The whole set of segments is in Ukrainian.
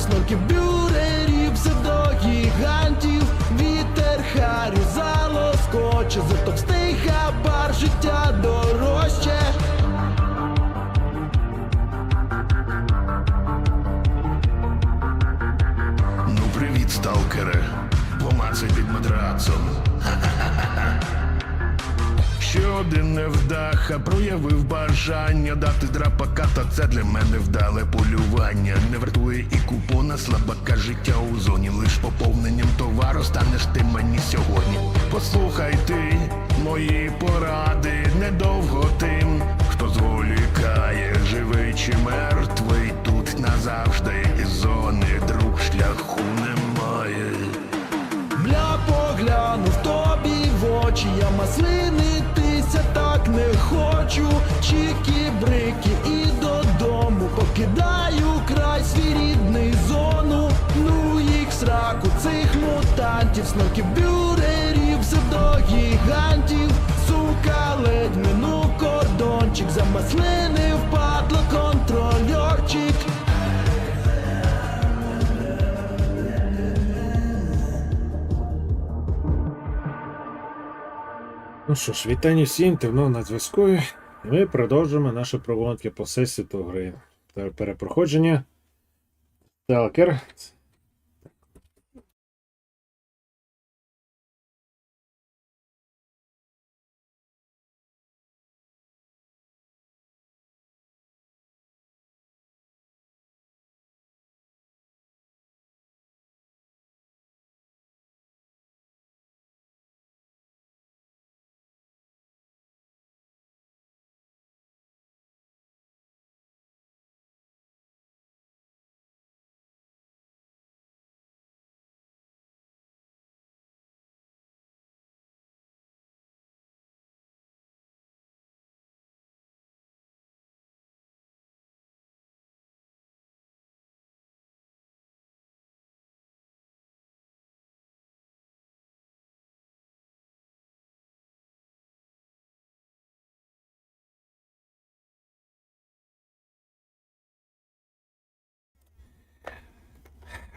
снорків бюрерів, псевдогігантів, вітер харю залоскоче, за товстий хабар життя дорожче. Ну привіт, сталкере. Помацай під матрацом. Один невдаха проявив бажання дати драпака, та це для мене вдале полювання. Не вартує і купона слабака життя у зоні. Лиш поповненням товару станеш ти мені сьогодні. Послухай ти мої поради, Ну що ж, вітання всім, темно на зв'язку. І Ми продовжуємо наші прогулянки по всесвіту гри перепроходження. Сталкер.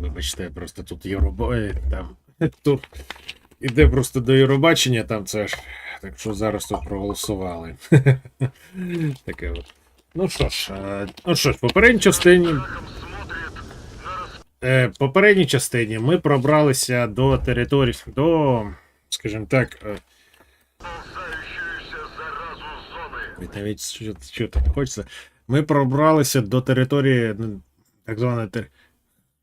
Вибачте, просто тут Євроба... е, там. Тут іде просто до Євробачення, там це ж. Так що зараз тут проголосували. Таке от. Ну що ж, е, ну що ж, попередній частині. Е, попередній частині ми пробралися до території, до, скажімо так. е, навіть що, що там хочеться. Ми пробралися до території, ну, так званої тер... Ні, що я кажу?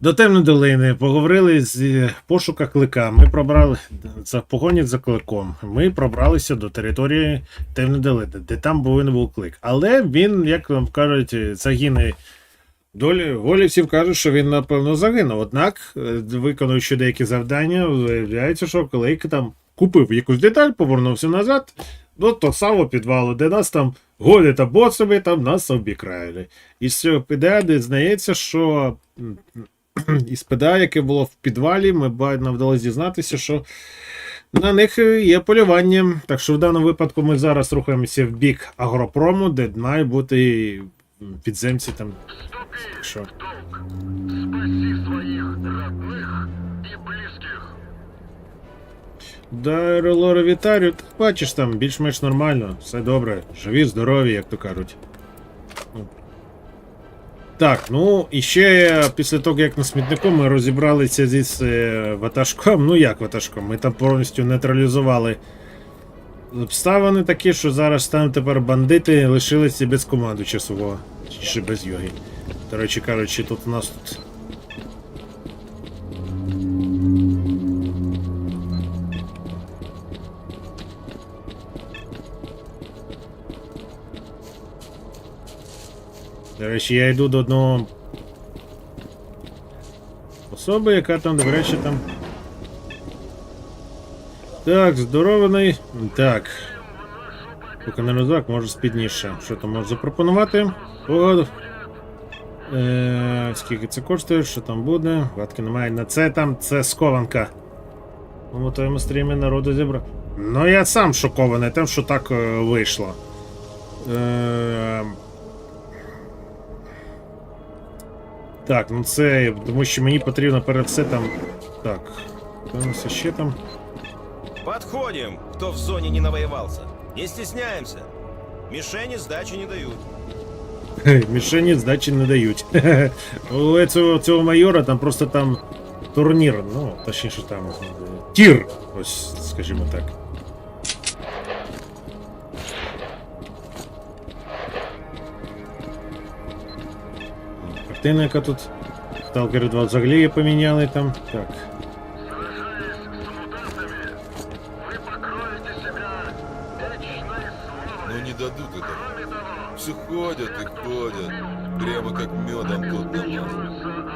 До темної долини поговорили з е, пошука клика. Ми пробрали за погоні за кликом. Ми пробралися до території темної долини, де там повинен був клик. Але він, як вам кажуть, загине. Долі голівців кажуть, що він напевно загинув. Однак, е, виконуючи деякі завдання, виявляється, що клик там купив якусь деталь, повернувся назад до того самого підвалу, де нас там голі та боцами там нас обікраїли. І з цього ПДА дізнається, що із ПДА, яке було в підвалі, ми нам вдалося дізнатися, що на них є полювання. Так що в даному випадку ми зараз рухаємося в бік агропрому, де має бути підземці там. Що. Своїх родних. Да, Релора вітаю. Ти бачиш там більш-менш нормально, все добре. Живі, здорові, як то кажуть. Так, ну і ще після того, як на смітнику ми розібралися зі е, ватажком. Ну як ватажком? Ми там повністю нейтралізували обставини такі, що зараз там тепер бандити лишилися без команду часового. Чи без йоги. До речі кажучи, тут у нас тут. До речі, я йду до одного особи, яка там, до речі, там. Так, здорований. Так. Поки не розак, може спідніше. Що там можеш запропонувати? Погоду. Е, скільки це коштує, що там буде? Гадки немає. На це там це схованка. Ну, в твоєму стрімі народу зібрав. Ну, я сам шокований тим, що так е, вийшло. Е, так, ну це. Тому що мені потрібно перед все там. Так. Дивимося ще там. Подходим, кто в зоне не навоевался. Не стесняемся. Мишени сдачи не дают. Хе, Мішені здачі не дають. У цього, цього майора там просто там турнір, ну, точніше там е, тір, ось, скажімо так. Картина, яка тут. Сталкери 2 взагалі її поміняли там. Так. Ну не дадут это. Все ходят и ходят. Прямо как медом тут намазан.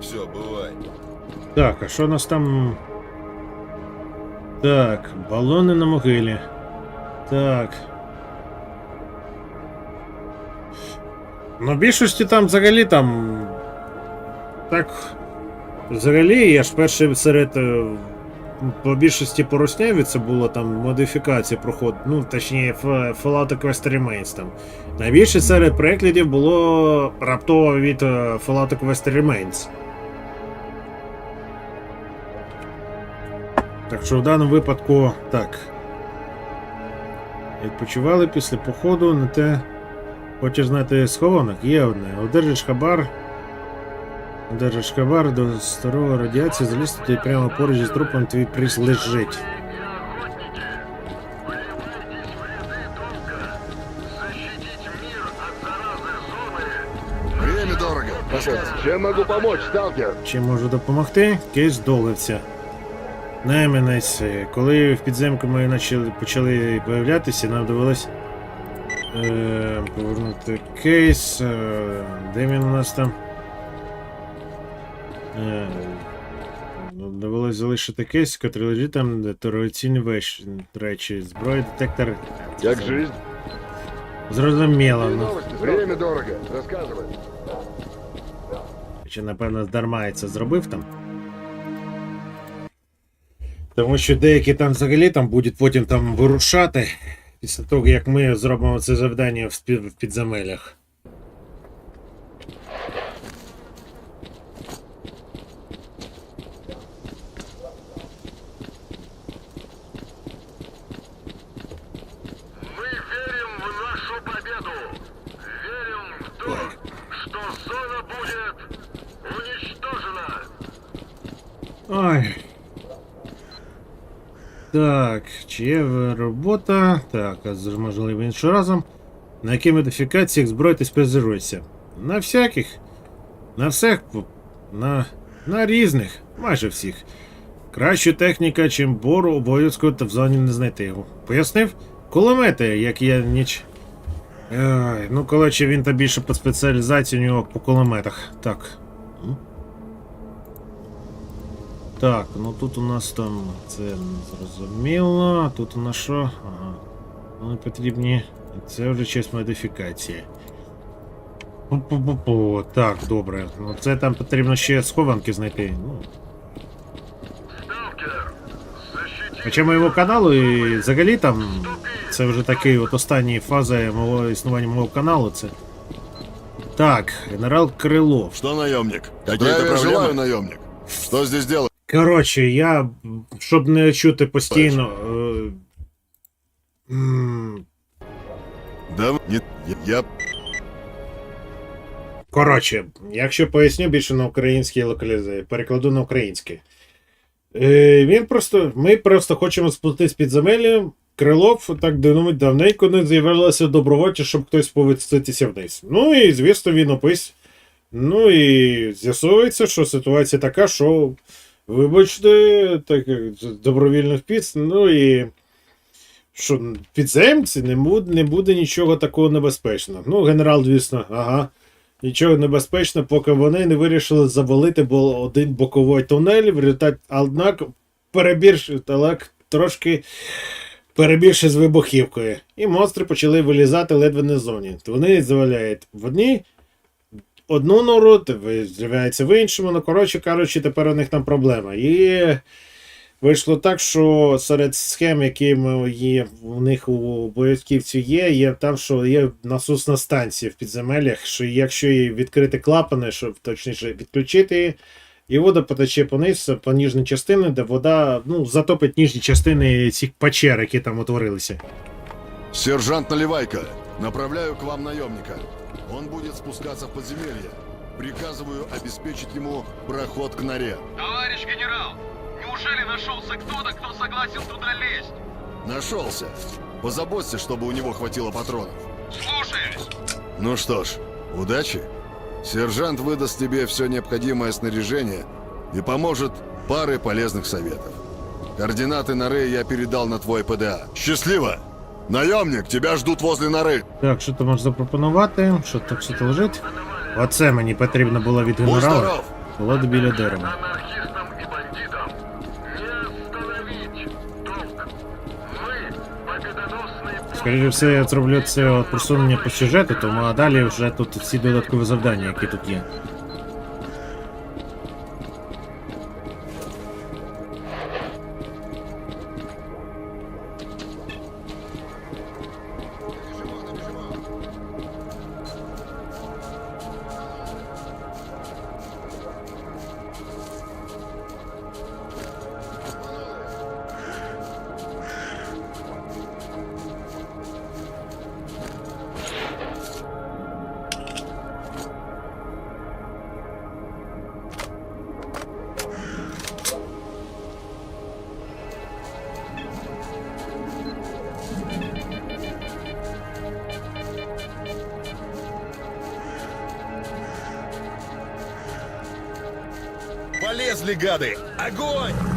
Все, бывай. Так, а що у нас там? Так, балони на могилі. Так. Ну, більшості там взагалі там. Так. Взагалі, я ж перший серед. е, По більшості порусняві це було там модифікація проход, ну точніше Fallout Quest Remains там. Найбільше серед переглядів було раптово від е, Fallout Quest Remains. Так що в даному випадку так. Відпочивали після походу на те. Хочеш знати схованок? Є одне. Одержиш хабар. Одержиш хабар до старого радіації, заліз туди прямо поруч із трупом твій приз лежить. Чем могу помочь, сталкер? Чим можу допомогти? Кейс доливця. Найманець, е, коли в підземку ми почали, почали появлятися, нам довелось е, повернути кейс. Е, де він у нас там? Е, ну, довелось залишити кейс, який лежить там, де тероційні вещ- речі, зброї, детектор. Как жизнь? Зрозуміло. Ну. Время дорого. Рассказывай. Чи, напевно, дарма я це зробив там. Тому що деякі там взагалі там будуть потім там вирушати після того, як ми зробимо це завдання в, спі- в підземеллях. Мы верим в нашу победу. Верим в то, что зона будет уничтожена. Ой. Так, чи є робота? Так, а можливо іншим разом. На якій модифікаціях зброї ти спеціалізуєшся? На всяких. На всіх. На, на різних. Майже всіх. Краща техніка, чим бору, обов'язково та в зоні не знайти його. Пояснив? Кулемети, як я ніч. Ой, ну, коротше, він та більше по спеціалізації у нього по кулеметах. Так. М? Так, ну тут у нас там це зрозуміло. а Тут у нас що? Ага. Вони потрібні. Це вже щось модифікації. Пу-пу-пу-пу. Так, добре. Ну це там потрібно ще схованки знайти. Ну. Сталкер, защити Хоча моєму каналу і взагалі там це вже такий от останні фази мого існування мого каналу. Це. Так, генерал Крилов. Что, наемник? Какие-то Здравия проблемы? желаю, наемник. Что здесь делаешь? Коротше, я, щоб не чути постійно. Е, м, Да, не, я, Коротше, якщо поясню більше на українській локалізації, перекладу на українське. Е, він просто. Ми просто хочемо спуститись під земелі. Крилов так думаю, давненько не з'явилося добровольця, щоб хтось повідститися вниз. Ну і звісно, він опис. Ну і з'ясовується, що ситуація така, що, вибачте, так як добровільно впіс, ну і. Що підземці не буде, не буде нічого такого небезпечного. Ну, генерал, звісно, ага. Нічого небезпечного, поки вони не вирішили завалити один боковий тунель, в результаті, однак перебір так, трошки перебільши з вибухівкою. І монстри почали вилізати ледве не ззовні. Вони заваляють в одній одну нору, з'являється в іншому. Ну, коротше кажучи, тепер у них там проблема. І вийшло так, що серед схем, які є у них у боєцьківців є, є там, що є насосна станція в підземеллях, що якщо її відкрити клапани, щоб точніше відключити її, і вода потече пониз, по ніжній частині, де вода ну, затопить ніжні частини цих печер, які там утворилися. Сержант Наливайко, направляю к вам наемника. Он будет спускаться в подземелье. Приказываю обеспечить ему проход к норе. Товарищ генерал, неужели нашелся кто-то, кто согласен туда лезть? Нашелся. Позаботься, чтобы у него хватило патронов. Слушаюсь. Ну что ж, удачи. Сержант выдаст тебе все необходимое снаряжение и поможет парой полезных советов. Координаты норы я передал на твой ПДА. Счастливо! Наемник, тебя ждут возле норы. Так, що ти можеш запропонувати? Що так що ти лежить? Оце мені потрібно було від Будь генерала. здоров! Було біля дерева. Анархистам и бандитам не остановить толк. Мы победоносные Скоріше все, я зроблю це от просунення по сюжету, тому а далі вже тут всі додаткові завдання, які тут є. Полезли, гады! Огонь!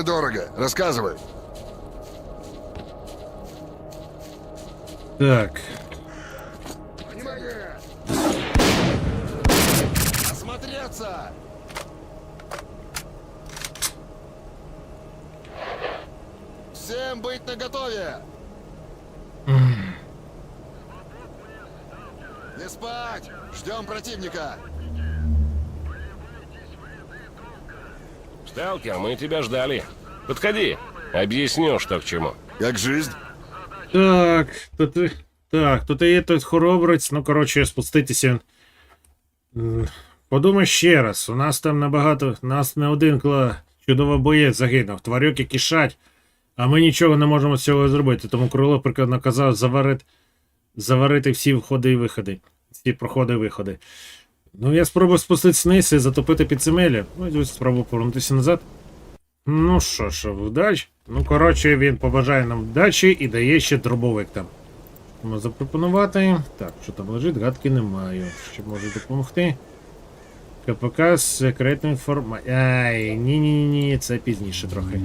Время дорого. Рассказывай. Так, Внимание! Осмотреться! Всем быть наготове! Не спать! Ждем противника! Сталкер, мы тебя ждали. Подходи, объясню, что к чему. Как жизнь? так, тут. і- Так, тут є той хоробрець, ну коротше, спуститися. Подумай ще раз, у нас там набагато. Нас не один кла чудовий боєць загинув, тварюки кишать, а ми нічого не можемо з цього зробити. Тому Крило приказ наказав заварити, заварити всі входи і виходи. Всі проходи і виходи. Ну, я спробую спуститися вниз і затопити підземелля. Ну, і спробую повернутися назад. Ну що ж, вдач. Ну, коротше, він побажає нам вдачі і дає ще дробовик там. Можемо запропонувати. Так, що там лежить, гадки не маю. Що може допомогти? КПК з секретною інформацією. Ай, ні-ні-ні, це пізніше трохи.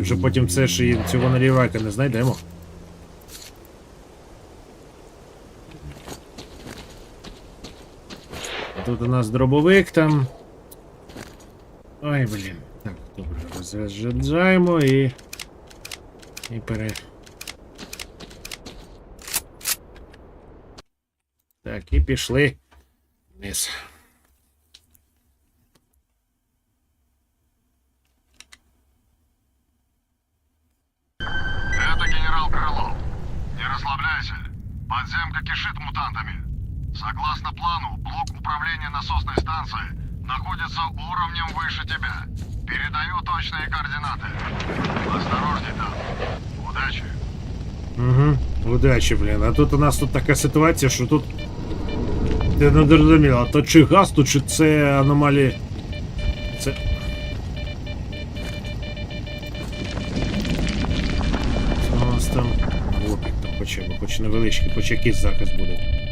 Вже потім це ж і цього налівайка не знайдемо. Тут у нас дробовик там. Ой, блін. Так, добре, розряджаємо і. І пере. Так, і пішли вниз. Удачі, блін. А тут у нас тут така ситуація, що тут. Я не зрозуміло, то чи газ тут, чи це аномалії. Це. Що у нас там? Опік там хоча б, хоч невеличкий, хоч якийсь захист буде.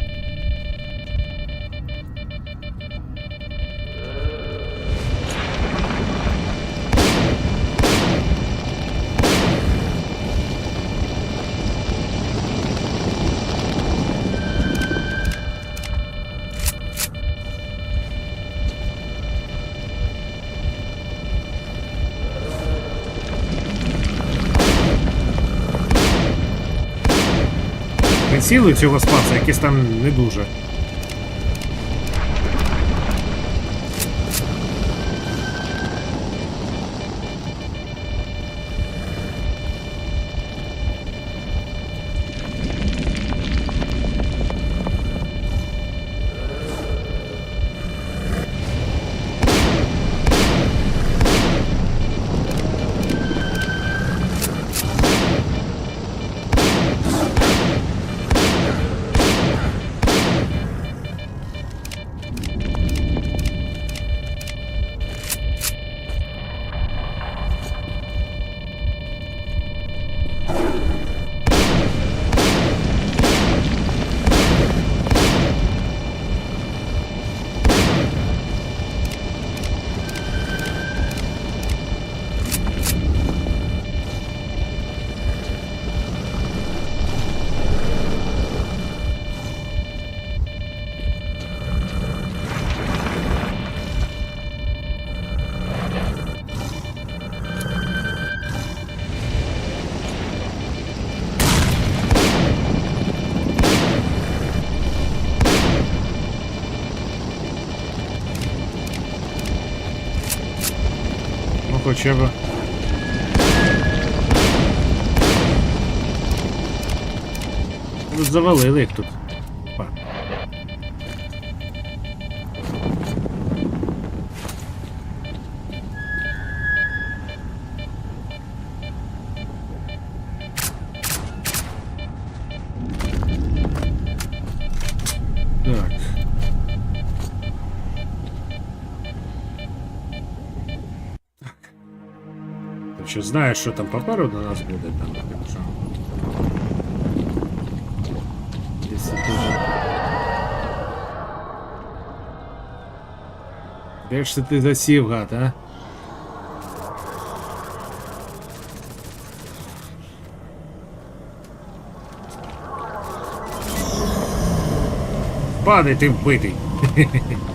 Приціли цього спаса, якісь там не дуже. Хоча б. Завалили їх тут. Що знаєш, що там попереду нас буде там, якщо. Якщо дуже... Де ж ти засів, гад, а? Падай ти вбитий.